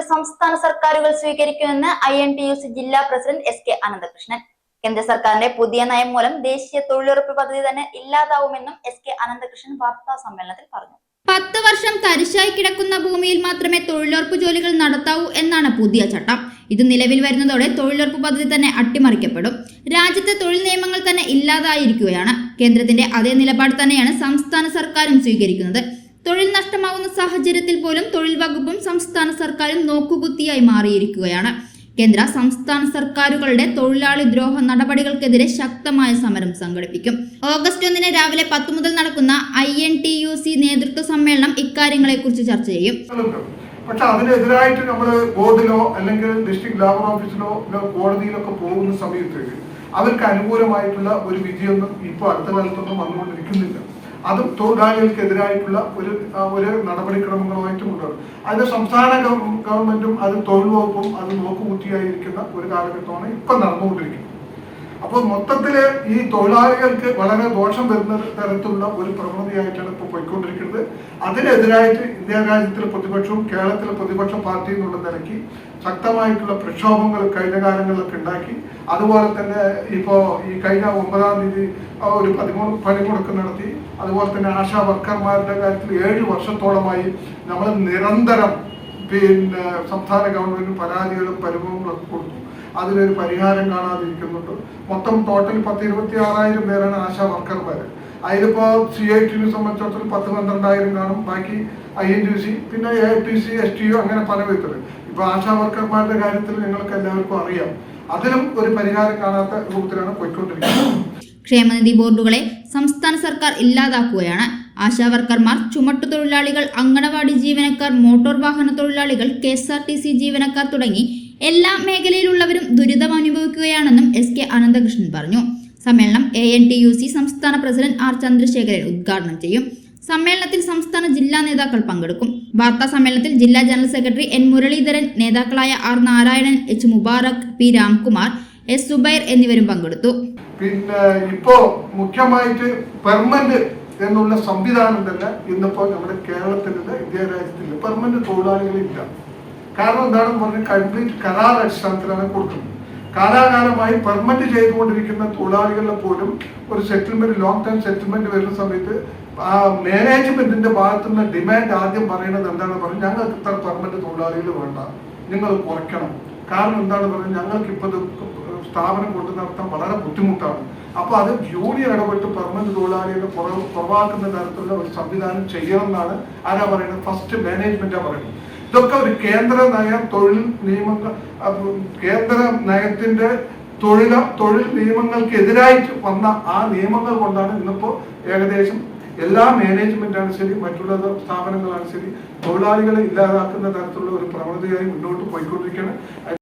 സംസ്ഥാന സർക്കാരുകൾ സ്വീകരിക്കുമെന്ന് I N T U C ജില്ലാ പ്രസിഡന്റ് എസ് കെ അനന്തകൃഷ്ണൻ. കേന്ദ്ര സർക്കാരിന്റെ പുതിയ നയം മൂലം ദേശീയ തൊഴിലുറപ്പ് പദ്ധതി തന്നെ ഇല്ലാതാവുമെന്നും എസ് കെ അനന്തകൃഷ്ണൻ വാർത്താ സമ്മേളനത്തിൽ പറഞ്ഞു. പത്ത് വർഷം തരിശായി കിടക്കുന്ന ഭൂമിയിൽ മാത്രമേ തൊഴിലുറപ്പ് ജോലികൾ നടത്താവൂ എന്നാണ് പുതിയ ചട്ടം. ഇത് നിലവിൽ വരുന്നതോടെ തൊഴിലുറപ്പ് പദ്ധതി തന്നെ അട്ടിമറിക്കപ്പെടും. രാജ്യത്തെ തൊഴിൽ നിയമങ്ങൾ തന്നെ ഇല്ലാതായിരിക്കുകയാണ്. കേന്ദ്രത്തിന്റെ അതേ നിലപാട് തന്നെയാണ് സംസ്ഥാന സർക്കാരും സ്വീകരിക്കുന്നത്. തൊഴിൽ നഷ്ടമാവുന്ന സാഹചര്യത്തിൽ പോലും തൊഴിൽ വകുപ്പും സംസ്ഥാന സർക്കാരും നോക്കുകുത്തിയായി മാറിയിരിക്കുകയാണ്. കേന്ദ്ര സംസ്ഥാന സർക്കാരുകളുടെ തൊഴിലാളി ദ്രോഹ നടപടികൾക്കെതിരെ ശക്തമായ സമരം സംഘടിപ്പിക്കും. ഓഗസ്റ്റ് ഒന്നിന് രാവിലെ പത്ത് മുതൽ നടക്കുന്ന I N T U C നേതൃത്വ സമ്മേളനം ഇക്കാര്യങ്ങളെ കുറിച്ച് ചർച്ച ചെയ്യും. പക്ഷെ അതിനെതിരായിട്ട് നമ്മൾ ബോർഡിലോ അല്ലെങ്കിൽ ഡിസ്ട്രിക്ട് ലേബർ ഓഫീസിലോ കോടതിയിലൊക്കെ പോകുന്ന സമയത്ത് അവർക്ക് അനുകൂലമായിട്ടുള്ള ഒരു വിധിയൊന്നും ഇപ്പോൾ അടുത്ത കാലത്തൊന്നും വന്നുകൊണ്ടിരിക്കുന്നില്ല. അതും തൊഴിലാളികൾക്കെതിരായിട്ടുള്ള ഒരു ഒരു നടപടിക്രമങ്ങളുമായിട്ട് മുന്നോട്ട് അതിന് സംസ്ഥാന ഗവൺമെന്റും അത് തൊഴിൽ വകുപ്പും അത് നോക്കുകുത്തിയായിരിക്കുന്ന ഒരു കാലഘട്ടമാണ് ഇപ്പം നടന്നുകൊണ്ടിരിക്കുന്നത്. അപ്പോൾ മൊത്തത്തിൽ ഈ തൊഴിലാളികൾക്ക് വളരെ ദോഷം വരുന്ന തരത്തിലുള്ള ഒരു പ്രവണതയായിട്ടാണ് ഇപ്പോൾ പോയിക്കൊണ്ടിരിക്കുന്നത്. അതിനെതിരായിട്ട് ഇന്ത്യ രാജ്യത്തിലെ പ്രതിപക്ഷവും കേരളത്തിലെ പ്രതിപക്ഷ പാർട്ടിയും എന്നുള്ള നിലയ്ക്ക് ശക്തമായിട്ടുള്ള പ്രക്ഷോഭങ്ങൾ കഴിഞ്ഞ കാലങ്ങളിലൊക്കെ ഉണ്ടാക്കി. അതുപോലെ തന്നെ ഇപ്പോൾ ഈ കഴിഞ്ഞ ഒമ്പതാം തീയതി ഒരു പതിമൂന്ന് പണിമുടക്ക് നടത്തി. അതുപോലെ തന്നെ ആശാ വർക്കർമാരുടെ കാര്യത്തിൽ ഏഴ് വർഷത്തോളമായി നമ്മൾ നിരന്തരം പിന്നെ സംസ്ഥാന ഗവൺമെന്റിന് പരാതികളും പരിഭവങ്ങളൊക്കെ കൊടുത്തു. അതിനൊരു പരിഹാരം കാണാതിരിക്കുന്നുണ്ട്. മൊത്തം ടോട്ടൽ പത്ത് ഇരുപത്തി ആറായിരം പേരാണ് ആശാ വർക്കർമാർ അതിലിപ്പോ സി ഐ ടിനെ സംബന്ധിച്ചിടത്തോളം പത്ത് പന്ത്രണ്ടായിരം കാണും. ബാക്കി ഐ എൻ ടി സി പിന്നെ A T C S T U അങ്ങനെ പല വിധത്തിൽ ഇപ്പൊ ആശാ വർക്കർമാരുടെ കാര്യത്തിൽ നിങ്ങൾക്ക് എല്ലാവർക്കും അറിയാം. അതിലും ഒരു പരിഹാരം കാണാത്ത രൂപത്തിലാണ് പോയിക്കൊണ്ടിരിക്കുന്നത്. ക്ഷേമനിധി ബോർഡുകളെ സംസ്ഥാന സർക്കാർ ഇല്ലാതാക്കുകയാണ്. ആശാവർക്കർമാർ ചുമട്ടുതൊഴിലാളികൾ അങ്കണവാടി ജീവനക്കാർ മോട്ടോർ വാഹന തൊഴിലാളികൾ K S R T C ജീവനക്കാർ തുടങ്ങി എല്ലാ മേഖലയിലുള്ളവരും ദുരിതം അനുഭവിക്കുകയാണെന്നും എസ് കെ അനന്തകൃഷ്ണൻ പറഞ്ഞു. സമ്മേളനം A N T U C സംസ്ഥാന പ്രസിഡന്റ് ആർ ചന്ദ്രശേഖരൻ ഉദ്ഘാടനം ചെയ്യും. സമ്മേളനത്തിൽ സംസ്ഥാന ജില്ലാ നേതാക്കൾ പങ്കെടുക്കും. വാർത്താ സമ്മേളനത്തിൽ ജില്ലാ ജനറൽ സെക്രട്ടറി എൻ മുരളീധരൻ നേതാക്കളായ R Narayanan H Mubarak P Ramkumar S Zubair എന്നിവരും പങ്കെടുത്തു. പിന്നെ ഇപ്പോ മുഖ്യമായിട്ട് പെർമനന്റ് എന്നുള്ള സംവിധാനം തന്നെ ഇന്നിപ്പോ നമ്മുടെ കേരളത്തിലുള്ള ഇന്ത്യ രാജ്യത്തിൽ പെർമനന്റ് തൊഴിലാളികളില്ല. കാരണം എന്താണെന്ന് പറഞ്ഞാൽ കംപ്ലീറ്റ് കരാർ അടിസ്ഥാനത്തിലാണ് കൊടുക്കുന്നത് കാലാകാലമായി പെർമനന്റ് ചെയ്തുകൊണ്ടിരിക്കുന്ന തൊഴിലാളികളിൽ പോലും ഒരു സെറ്റിൽമെന്റ് ലോങ് ടേം സെറ്റിൽമെന്റ് വരുന്ന സമയത്ത് ആ മാനേജ്മെന്റിന്റെ ഭാഗത്തുനിന്ന് ഡിമാൻഡ് ആദ്യം പറയുന്നത് എന്താണെന്ന് പറഞ്ഞാൽ ഞങ്ങൾക്ക് ഇത്ര പെർമിറ്റ് തൊഴിലാളികൾ വേണ്ട. നിങ്ങൾ കുറയ്ക്കണം. കാരണം എന്താണ് പറയുന്നത് ഞങ്ങൾക്ക് ഇപ്പോൾ സ്ഥാപനം കൊണ്ടു നടത്താൻ വളരെ ബുദ്ധിമുട്ടാണ്. അപ്പോൾ അത് ജൂനിയർ ഇടപെട്ട് പെർമനന്റ് തൊഴിലാളികളെ കുറവ് കുറവാക്കുന്ന തരത്തിലുള്ള ഒരു സംവിധാനം ചെയ്യണം എന്നാണ് ആരാ പറയുന്നത്? ഫസ്റ്റ് മാനേജ്മെന്റാണ് പറയുന്നത്. ഇതൊക്കെ ഒരു കേന്ദ്ര നയ തൊഴിൽ നിയമങ്ങൾ കേന്ദ്ര നയത്തിന്റെ തൊഴിൽ തൊഴിൽ നിയമങ്ങൾക്കെതിരായിട്ട് വന്ന ആ നിയമങ്ങൾ കൊണ്ടാണ് ഇന്നിപ്പോ ഏകദേശം എല്ലാ മാനേജ്മെന്റാണ് ശരി മറ്റുള്ള സ്ഥാപനങ്ങളാണ് ശരി തൊഴിലാളികളെ ഇല്ലാതാക്കുന്ന തരത്തിലുള്ള ഒരു പ്രവണതയായി മുന്നോട്ട് പോയിക്കൊണ്ടിരിക്കുകയാണ്.